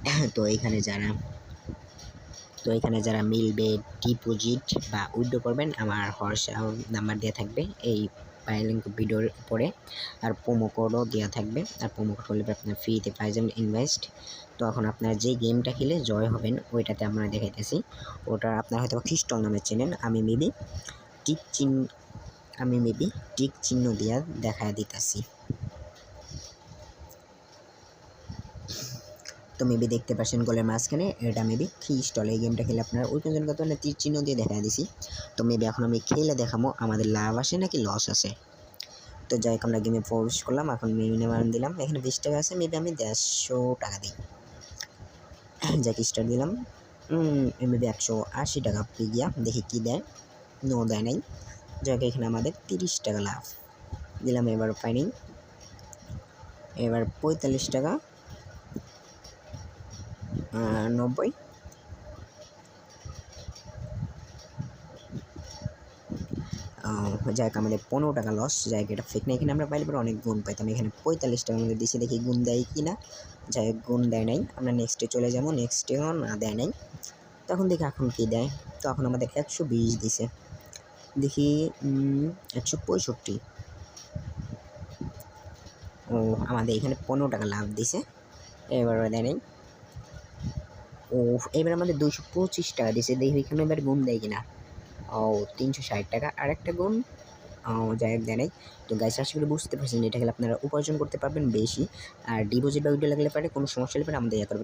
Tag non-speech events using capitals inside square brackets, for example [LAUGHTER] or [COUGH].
[COUGHS] তো এখানে যারা, তো এখানে যারা মিলবে ডিপোজিট বা উইথড্র করবেন, আমার হোয়াটসঅ্যাপ নাম্বার দেওয়া থাকবে এই লিঙ্ক ভিডিওর উপরে। আর প্রোমো কোডও দেওয়া থাকবে। আর প্রোমো কোড হলে আপনার ফ্রিতে পাই যাবেন ইনভেস্ট তো এখন আপনার যে গেমটা খেলে জয় হবেন, ওইটাতে আমরা দেখাইতেছি। ওটা আপনার হয়তো খ্রিস্টল নামে চেনেন, আমি মেবি টিক চিহ্ন, আমি মেবি টিক চিহ্ন দিয়া দেখা দিতেছি। তো মেবি দেখতে পাচ্ছেন গোলের মাঝখানে। এটা মেবি থ্রি স্টল এই গেমটা খেলে আপনার ওই পর্যন্ত কত না, তীর চিহ্ন দিয়ে দেখা দিছি। তো মেবি এখন আমি খেলে দেখাবো, আমাদের লাভ আসে নাকি লস আসে তো যাই হোক, আমরা গেমে প্রবেশ করলাম, এখন মিনিমাম দিলাম। এখানে বিশ টাকা আছে মেবি আমি দেড়শো টাকা দিই। [CLEARS THROAT] যাক স্টার দিলাম। মেবি একশো আশি টাকা গিয়া দেখি কী দেয়। নো দেয় নাই। যাই হোক, এখানে আমাদের তিরিশ টাকা লাভ। দিলাম এবার ফাইনিং এবার পঁয়তাল্লিশ টাকা। নব্বই। হোক আমাদের পনেরো টাকা লস যাই এটা ফেক না। এখানে আমরা পাইলে পরে অনেক গুণ পাইতাম। এখানে পঁয়তাল্লিশ টাকা আমাদের দিচ্ছে দেখি গুণ দেয় কি না। যাই হোক, গুণ দেয় নাই। আমরা নেক্সটে চলে যাব। নেক্সটেও না, দেয় নাই। তখন দেখি এখন কি দেয়? তো এখন আমাদের একশো বিশ দিছে। দেখি একশো পঁয়ষট্টি। ও, আমাদের এখানে পনেরো টাকা লাভ দিছে। এবার দেয় নাই। ও এবার আমাদের দুশো পঁচিশ টাকা দিয়েছে দেখি এখানে এবার গুণ দেয় কিনা। ও, তিনশো ষাট টাকা। আর একটা গুণ যাই হোক, দেয় তো গাছ আশা করে বুঝতে পারছেন, এটা গেলে আপনারা উপার্জন করতে পারবেন বেশি। আর ডিপোজিট বা লাগলে পারে, কোনো সমস্যা হলে পারে, আমাদের ইয়ে করবেন